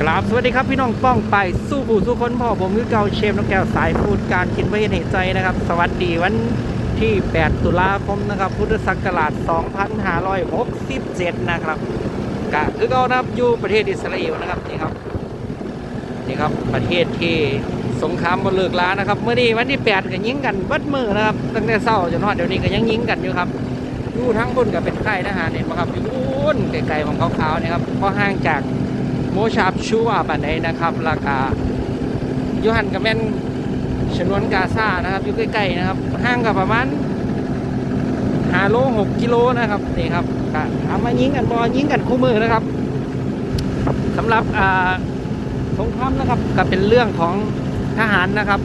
กราบสวัสดีครับพี่น้องป้องไปสู้ผู้สู้คนพ่อผมคือเกาเชฟน้องแก้วสายฟูดการกินไม่เห็นใจนะครับ สวัสดีวันที่ 8 ตุลาคมนะครับ พุทธศักราช 2567 นะครับกะคือเก่านะครับอยู่ประเทศอิสราเอลนะครับนี่ครับนี่ครับประเทศที่สงครามบนเลิกล้านะครับเมื่อนี้วันที่ 8ก็ยิงกันเบัดมือนะครับตั้งแต่เช้าจนฮอดเดี๋ยวนี้ก็ยังยิงกันอยู่ครับอยู่ทั้งบนกับเป็นค่ายทหารเห็นไหมครับอยู่บนไกลๆของขาวๆเนี่ยครับพอห่างจาก โมชาบชัวบันไดนะครับ ราคายูหันกับแม่นชนวนกาซานะครับ อยู่ใกล้ๆนะครับห่างกับประมาณหาโลหกกิโลนะครับนี่ครับก็เอามายิงกันบอยิงกันคู่มือนะครับสำหรับสงครามนะครับก็เป็นเรื่องของทหารนะครับ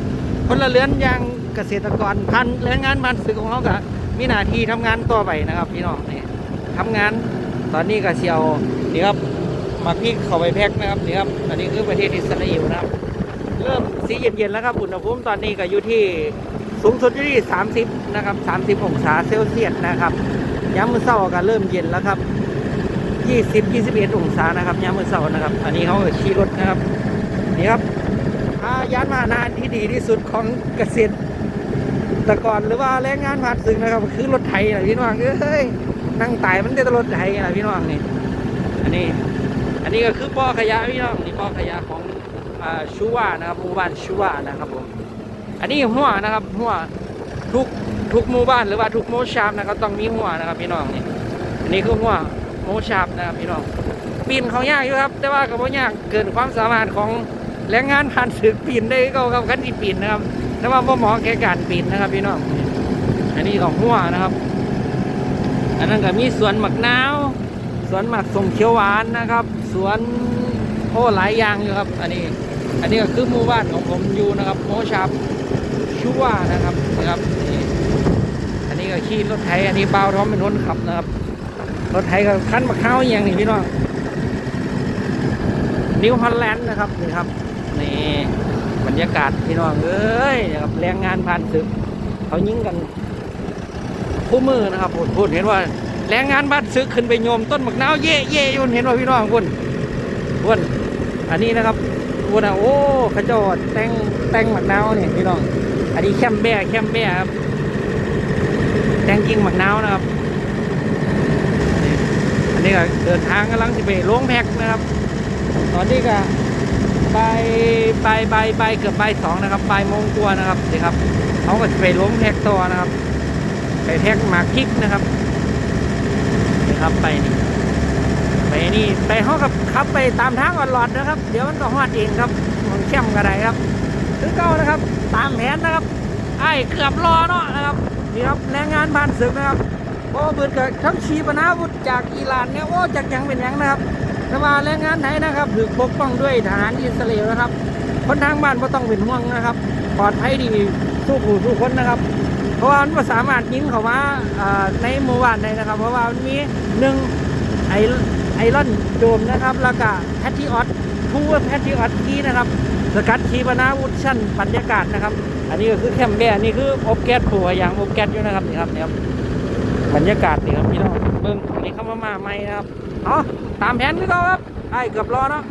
คนละเรือนอยางเกษตรกรพันแรงงานมันศึกของเขาก็มีหน้าที่ทำงานต่อไปนะครับ พี่น้องนี่ทำงานตอนนี้ก็เชียวนี่ครับ มาพริกเข้าไปแพ็คนะครับนี่ครับอันนี้คือประเทศอิสราเอลนะครับ เริ่มสีเย็นๆแล้วครับอุณหภูมิตอนนี้ก็อยู่ที่สูงสุดอยู่ที่ 30 นะครับ 30 องศาเซลเซียสนะครับย้ำมือเศร้าก็เริ่มเย็นแล้วครับ 20 21 องศานะครับย้ำมือเศร้านะครับ อันนี้เขาขี่รถนะครับนี่ครับอายานพาหนที่ดีที่สุดของเกษตรกรหรือว่าแรงงานผ่านศึกนะครับ คือรถไถนะพี่น้องเอ้ยนั่งตายมันจะรถไถนะพี่น้องนี่อันนี้ อันนี้ก็คือบ่อขยะพี่น้องนี่บ่อขยะของอชูวานะครับหมู่บ้านชูวานะครับผมอันนี้หัวนะครับหัวทุกทุกหมู่บ้านหรือว่าทุกโมชาบนะครับต้องมีหัวนะครับพี่น้องนี่อันนี้คือหัวโมชาบนะครับพี่น้องปีนเขายากอยู่ครับ แต่ว่าก็บ่ยากเกินความสามารถของแรงงานผ่านศึกปีนได้ก็ครับคันที่ปีนนะครับ แต่ว่าบ่เหมาะแก่การปีนนะครับพี่น้องอันนี้ของหัวนะครับอันนั้นก็มีสวนหมักนาวสวนหมักส่งเขียวหวานนะครับ สวนโอ้หลายอย่างอยู่ครับ อันนี้ อันนี้ก็คือหมู่บ้านของผมอยู่นะครับโมชาบชัวนะครับนะครับนี่อันนี้ก็ขี่รถไถอันนี้เบาท้อมเป็นคนขับนะครับ รถไถก็คันมะข้าวอย่างนี้พี่น้องนิวฮอลแลนด์นะครับนี่ครับนี่บรรยากาศพี่น้องเอ้ยนะครับแรงงานผ่านศึกเขายิงกันคู่มือนะครับพูดเห็นว่าแรงงานบ้านซื้อขึ้นไปโยมต้นมะนาวเย่เย่ยุ่นเห็นว่าพี่น้องคุณ คุณอันนี้นะครับคุณอะโอ้ขจรแต่งแต่งมะนาวเนี่ยพี่น้อง อันนี้แคมแบ่แคมแบ่ครับแต่งกิ่งมะนาวนะครับอันนี้ก็เดินทางกำลังจะไปลงแพ็กนะครับ ตอนนี้ก็ไปไปไปไปเกือบไปสองนะครับไปโมงกว่านะครับนี่ครับเขาก็จะไปลงแพ็กต่อนะครับ ไปแท็กหมากพริกนะครับนี่ครับไปนี่ ไปนี่ไปห้องกับขับไปตามทางออนหลอดนะครับ เดี๋ยวมันก็ฮอดเองครับมันเข้มกระไดครับคือเก้านะครับ ตามแผนนะครับ ไอ้เกือบรอเนาะนะครับนี่ครับแรงงานผ่านศึกนะครับโอ้เบิดกับทั้งชีปนาวุธจากอิหร่านเนี่ยโอ้จากยังเป็นยังนะครับแต่ว่าแรงงานไทยนะครับถูกปกป้องด้วยทหารอิสราเอลนะครับ คนทางบ้านก็ต้องเป็นห่วงนะครับปลอดภัยดีสู้ผู้สู้คนนะครับ เพราะว่ามันสามารถยิงเขาว่าในหมู่บ้านได้นะครับ เพราะว่ามันมีหนึ่งไอ ไอรอนโดมนะครับ แล้วก็แพทริออตทูแพทริออตคีนะครับสกัดคีปนาวุธชั้นบรรยากาศนะครับ อันนี้ก็คือแคมเบอันนี้คืออบแก๊สปัวอย่างอบแก๊สอยู่นะครับนี่ครับนี่ครับบรรยากาศนี่ครับพี่น้องเบิ้งอันนี้เข้ามามาใหม่นะครับอ๋อตามแผนพี่น้องครับไอ้เกือบรอเนาะ